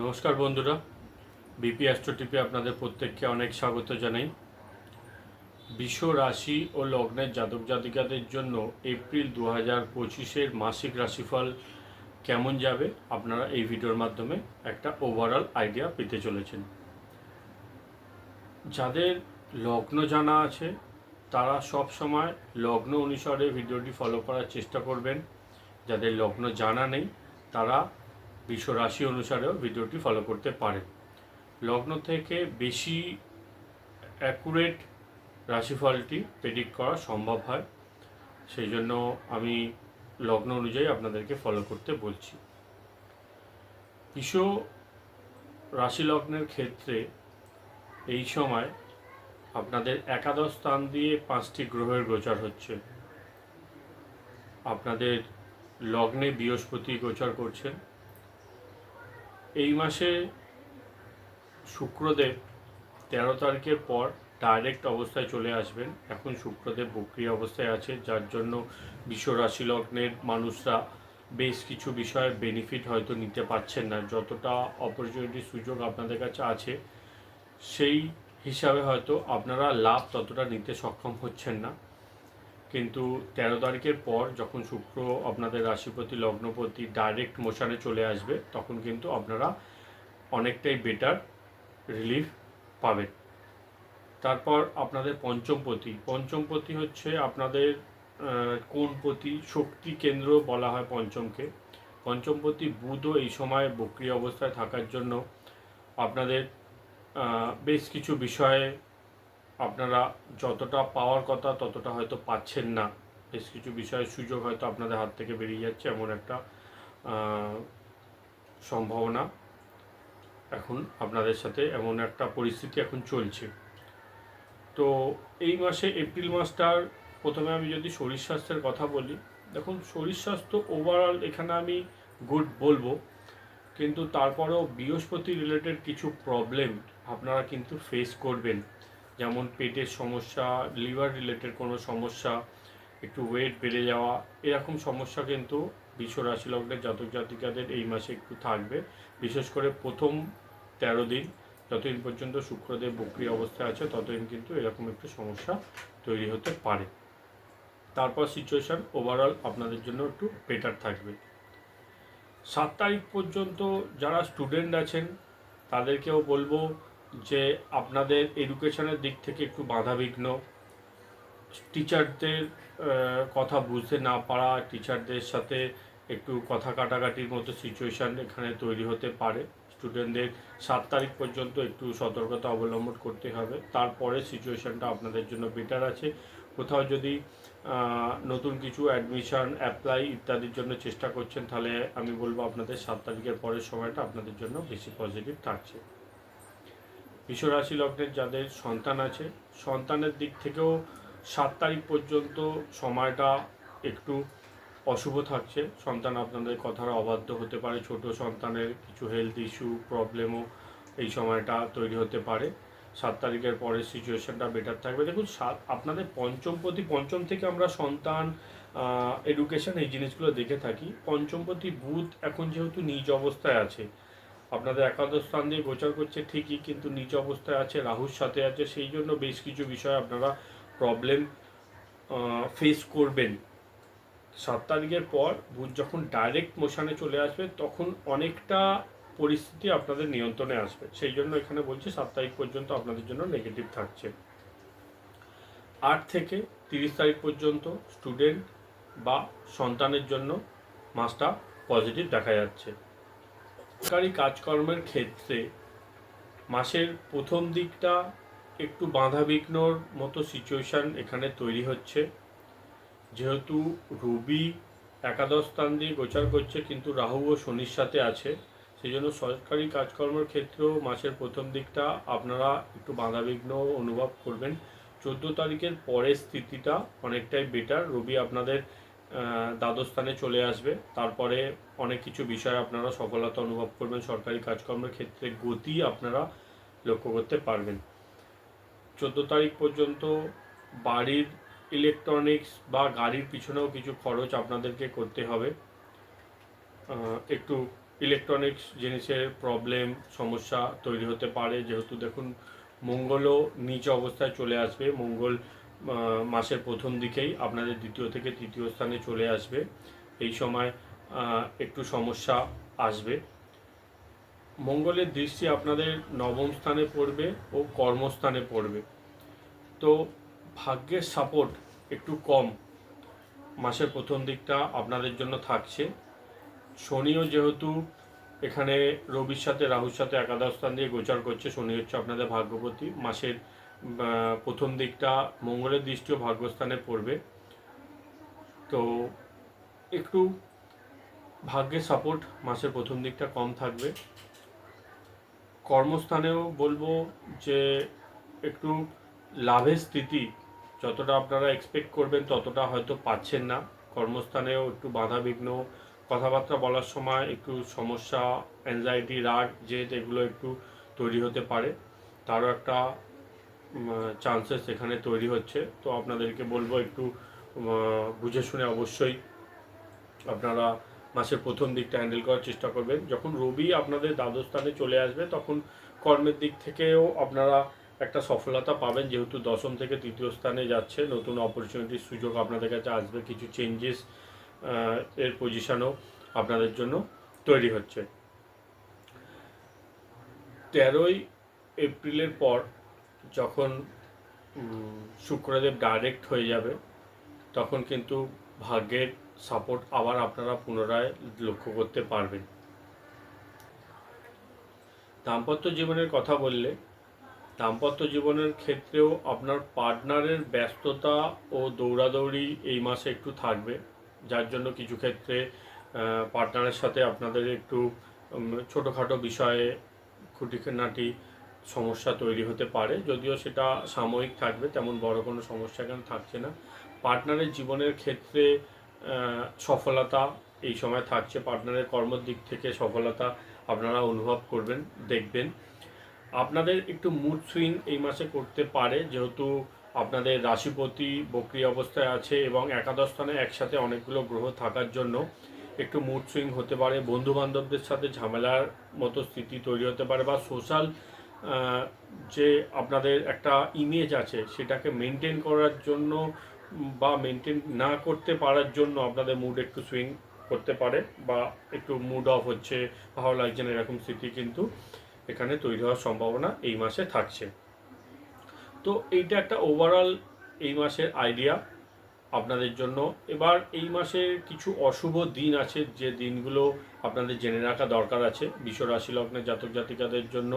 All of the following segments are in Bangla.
নমস্কার বন্ধুরা। বিপি অ্যাস্ট্রোটিপে আপনাদের প্রত্যেককে অনেক স্বাগত জানাই। বিশ্ব রাশি ও লগ্নের জাতক জাতিকাদের জন্য এপ্রিল দু হাজার পঁচিশের মাসিক রাশিফল কেমন যাবে? আপনারা এই ভিডিওর মাধ্যমে একটা ওভারঅল আইডিয়া পেতে চলেছেন। যাদের লগ্ন জানা আছে, তারা সব সময় লগ্ন অনুসারে ভিডিওটি ফলো করার চেষ্টা করবেন। যাদের লগ্ন জানা নেই, তারা বিশ্ব রাশি অনুসারেও ভিডিওটি ফলো করতে পারেন। লগ্ন থেকে বেশি অ্যাকুরেট রাশিফলটি প্রেডিক্ট করা সম্ভব হয়। সেই জন্য আমি লগ্ন অনুযায়ী আপনাদেরকে ফলো করতে বলছি। বিশ্ব রাশি লগ্নের ক্ষেত্রে এই সময় আপনাদের একাদশ স্থান দিয়ে পাঁচটি গ্রহের গোচর হচ্ছে। আপনাদের লগ্নে বৃহস্পতি গোচর করছেন। এই মাসে শুক্রদেব তেরো তারিখের পর ডাইরেক্ট অবস্থায় চলে আসবেন। এখন শুক্রদেব বক্রিয় অবস্থায় আছে, যার জন্য রাশি লগ্নের মানুষরা বেশ কিছু বিষয়ে বেনিফিট হয়তো নিতে পারছেন না। যতটা অপরচুনিটি সুযোগ আপনাদের কাছে আছে, সেই হিসাবে হয়তো আপনারা লাভ ততটা নিতে সক্ষম হচ্ছেন না। কিন্তু তেরো তারিখের পর যখন শুক্র আপনাদের রাশিপতি লগ্নপতি ডাইরেক্ট মোশনে চলে আসবে, তখন কিন্তু আপনারা অনেকটাই বেটার রিলিফ পাবেন। তারপর আপনাদের পঞ্চমপতি। পঞ্চমপতি হচ্ছে আপনাদের কোনপতি শক্তি কেন্দ্র বলা হয় পঞ্চমকে? পঞ্চমপতি বুধও এই সময় বক্রিয় অবস্থায় থাকার জন্য আপনাদের বেশ কিছু বিষয়ে আপনারা যতটা পাওয়ার কথা ততটা হয়তো পাচ্ছেন না। বেশ কিছু বিষয়ের সুযোগ হয়তো আপনাদের হাত থেকে বেরিয়ে যাচ্ছে এমন একটা সম্ভাবনা। এখন আপনাদের সাথে এমন একটা পরিস্থিতি এখন চলছে। তো এই মাসে এপ্রিল মাসটার প্রথমে আমি যদি শরীর স্বাস্থ্যের কথা বলি, দেখুন শরীর স্বাস্থ্য ওভারঅল এখানে আমি গুড বলব, কিন্তু তারপরেও বৃহস্পতি রিলেটেড কিছু প্রবলেম আপনারা কিন্তু ফেস করবেন। যেমন পেটের সমস্যা লিভার রিলেটেড কোনো সমস্যা, একটু ওয়েট বেড়ে যাওয়া, এরকম সমস্যা কিন্তু বিশ্ব রাশি লগ্নের জাতক জাতিকাদের এই মাসে একটু থাকবে। বিশেষ করে প্রথম তেরো দিন, যতদিন পর্যন্ত শুক্রদেব বক্রি অবস্থায় আছে, ততদিন কিন্তু এরকম একটু সমস্যা তৈরি হতে পারে। তারপর সিচুয়েশন ওভারঅল আপনাদের জন্য একটু বেটার থাকবে। সাত তারিখ পর্যন্ত যারা স্টুডেন্ট আছেন, তাদেরকেও বলব যে আপনাদের এডুকেশনের দিক থেকে একটু বাধাবিঘ্ন, টিচারদের কথা বুঝতে না পারা, টিচারদের সাথে একটু কথা কাটাকাটির মতো সিচুয়েশান এখানে তৈরি হতে পারে। স্টুডেন্টদের সাত তারিখ পর্যন্ত একটু সতর্কতা অবলম্বন করতে হবে। তারপরে সিচুয়েশানটা আপনাদের জন্য বেটার আছে। কোথাও যদি নতুন কিছু অ্যাডমিশন অ্যাপ্লাই ইত্যাদির জন্য চেষ্টা করছেন, তাহলে আমি বলব আপনাদের সাত তারিখের পরের সময়টা আপনাদের জন্য বেশি পজিটিভ থাকছে। বিশ্বরাশি লগ্নের যাদের সন্তান আছে, সন্তানের দিক থেকেও সাত তারিখ পর্যন্ত সময়টা একটু অশুভ থাকছে। সন্তান আপনাদের কথার অবাধ্য হতে পারে, ছোট সন্তানের কিছু হেলথ ইস্যু প্রবলেমও এই সময়টা তৈরি হতে পারে। সাত তারিখের পরে সিচুয়েশনটা বেটার থাকবে। দেখুন, সাত, আপনাদের পঞ্চম প্রতি, পঞ্চম থেকে আমরা সন্তান এডুকেশন এই জিনিসগুলো দেখে থাকি। পঞ্চম প্রতি বুধ এখন যেহেতু নিজ অবস্থায় আছে আপনাদের একাদশ স্থান দিয়ে গোচর করছে ঠিকই, কিন্তু নিচ অবস্থায় আছে, রাহুর সাথে আছে, সেই জন্য বেশ কিছু বিষয়ে আপনারা প্রবলেম ফেস করবেন। সাত তারিখের পর বুধ যখন ডাইরেক্ট মোশানে চলে আসবে, তখন অনেকটা পরিস্থিতি আপনাদের নিয়ন্ত্রণে আসবে। সেই জন্য এখানে বলছি সাত তারিখ পর্যন্ত আপনাদের জন্য নেগেটিভ থাকছে। আট থেকে তিরিশ তারিখ পর্যন্ত স্টুডেন্ট বা সন্তানের জন্য মাসটা পজিটিভ দেখা যাচ্ছে। সরকারি কাজকর্মের ক্ষেত্রে মাসের প্রথম দিকটা একটু বাঁধা বিঘ্নর মতো সিচুয়েশান এখানে তৈরি হচ্ছে। যেহেতু রবি একাদশ স্থান দিয়ে গোচার করছে, কিন্তু রাহু ও শনির সাথে আছে। সেই জন্য সরকারি কাজকর্মের ক্ষেত্রেও মাসের প্রথম দিকটা আপনারা একটু বাধাবিঘ্ন অনুভব করবেন। চোদ্দ তারিখের পরের স্থিতিটা অনেকটাই বেটার রবি আপনাদের দ্বাদশ স্থানে চলে আসবে। তারপরে অনেক কিছু বিষয়ে আপনারা সফলতা অনুভব করবেন। সরকারি কাজকর্মের ক্ষেত্রে গতি আপনারা লক্ষ্য করতে পারবেন। চোদ্দ তারিখ পর্যন্ত বাড়ির ইলেকট্রনিক্স বা গাড়ির পিছনেও কিছু খরচ আপনাদেরকে করতে হবে। একটু ইলেকট্রনিক্স জিনিসের প্রবলেম সমস্যা তৈরি হতে পারে। যেহেতু দেখুন, মঙ্গলও নিচ অবস্থায় চলে আসবে। মঙ্গল মাসের প্রথম দিকেই আপনাদের দ্বিতীয় থেকে তৃতীয় স্থানে চলে আসবে। এই সময় একটু সমস্যা আসবে। মঙ্গলের দৃষ্টি আপনাদের নবম স্থানে পড়বে ও কর্মস্থানে পড়বে। তো ভাগ্যের সাপোর্ট একটু কম। মাসের প্রথম দিকটা আপনাদের জন্য থাকছে। শনিও যেহেতু এখানে রবির সাথে রাহুর সাথে একাদশ স্থান দিয়ে গোচর করছে, শনি হচ্ছে আপনাদের ভাগ্যপতি। মাসের প্রথম দিকটা মঙ্গলের দৃষ্টিও ভাগ্যস্থানে পড়বে। তো একটু ভাগ্যের সাপোর্ট মাসের প্রথম দিকটা কম থাকবে। কর্মস্থানেও বলব যে একটু লাভের স্থিতি যতটা আপনারা এক্সপেক্ট করবেন ততটা হয়তো পাচ্ছেন না। কর্মস্থানেও একটু বাধা বিঘ্ন কথাবার্তা বলার সময় একটু সমস্যা অ্যাংজাইটি রাগ, জেদ এগুলো একটু তৈরি হতে পারে। তারও একটা চান্সেস এখানে তৈরি হচ্ছে। তো আপনাদেরকে বলব একটু বুঝে শুনে অবশ্যই আপনারা মাসের প্রথম দিকটা হ্যান্ডেল করার চেষ্টা করবেন। যখন রবি আপনাদের দ্বাদশ স্থানে চলে আসবে, তখন কর্মের দিক থেকেও আপনারা একটা সফলতা পাবেন। যেহেতু দশম থেকে তৃতীয় স্থানে যাচ্ছে, নতুন অপরচুনিটির সুযোগ আপনাদের কাছে আসবে, কিছু চেঞ্জেস এর পজিশানও আপনাদের জন্য তৈরি হচ্ছে। তেরোই এপ্রিলের পর যখন শুক্রদেব ডাইরেক্ট হয়ে যাবে, তখন কিন্তু ভাগ্যের সাপোর্ট আবার আপনারা পুনরায় লক্ষ্য করতে পারবেন। দাম্পত্য জীবনের কথা বললে, দাম্পত্য জীবনের ক্ষেত্রেও আপনার পার্টনারের ব্যস্ততা ও দৌড়াদৌড়ি এই মাসে একটু থাকবে। যার জন্য কিছু ক্ষেত্রে পার্টনারের সাথে আপনাদের একটু ছোটোখাটো বিষয়ে খুঁটিনাটি সমস্যা তৈরি হতে পারে। যদিও সেটা সাময়িক থাকবে, তেমন বড় কোনো সমস্যা এখানে থাকছে না। পার্টনারের জীবনের ক্ষেত্রে সফলতা এই সময় থাকছে। পার্টনারের কর্মের দিক থেকে সফলতা আপনারা অনুভব করবেন, দেখবেন। আপনাদের একটু মুড সুইং এই মাসে করতে পারে, যেহেতু আপনাদের রাশিপতি বক্রি অবস্থায় আছে এবং একাদশ স্থানে একসাথে অনেকগুলো গ্রহ থাকার জন্য একটু মুড সুইং হতে পারে। বন্ধু বান্ধবদের সাথে ঝামেলার মতো স্থিতি তৈরি হতে পারে বা সোশ্যাল যে আপনাদের একটা ইমেজ আছে, সেটাকে মেনটেন করার জন্য বা মেনটেন না করতে পারার জন্য আপনাদের মুড একটু সুইং করতে পারে বা একটু মুড অফ হচ্ছে, ভালো লাগছে না এরকম স্থিতি কিন্তু এখানে তৈরি হওয়ার সম্ভাবনা এই মাসে থাকছে। তো এইটা একটা ওভারঅল এই মাসের আইডিয়া আপনাদের জন্য। এবার এই মাসে কিছু অশুভ দিন আছে, যে দিনগুলো আপনাদের জেনে রাখা দরকার আছে। বিশ্ব রাশি লগ্নের জাতক জাতিকাদের জন্য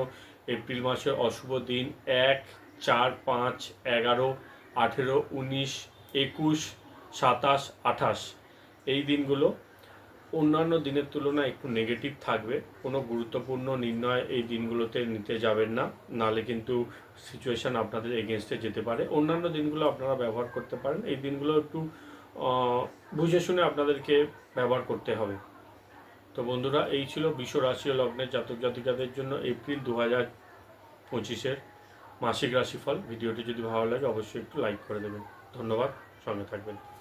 এপ্রিল মাসে অশুভ দিন এক, চার, পাঁচ, এগারো, আঠেরো, উনিশ, একুশ, সাতাশ, আঠাশ। এই দিনগুলো অন্যান্য দিনের তুলনায় একটু নেগেটিভ থাকবে। কোনো গুরুত্বপূর্ণ নির্ণয় এই দিনগুলোতে নিতে যাবেন না। নালে কিন্তু সিচুয়েশন আপনাদের এগেনস্টে যেতে পারে। অন্যান্য দিনগুলো আপনারা ব্যবহার করতে পারেন। এই দিনগুলো একটু বুঝে শুনে আপনাদেরকে ব্যবহার করতে হবে। তো বন্ধুরা, এই ছিল বিশ্ব রাশি লগ্নের জাতক জাতিকাদের জন্য এপ্রিল দু হাজার পঁচিশের মাসিক রাশিফল। ভিডিওটি যদি ভালো লাগে, অবশ্যই একটু লাইক করে দেবেন। ধন্যবাদ। সঙ্গে থাকবেন।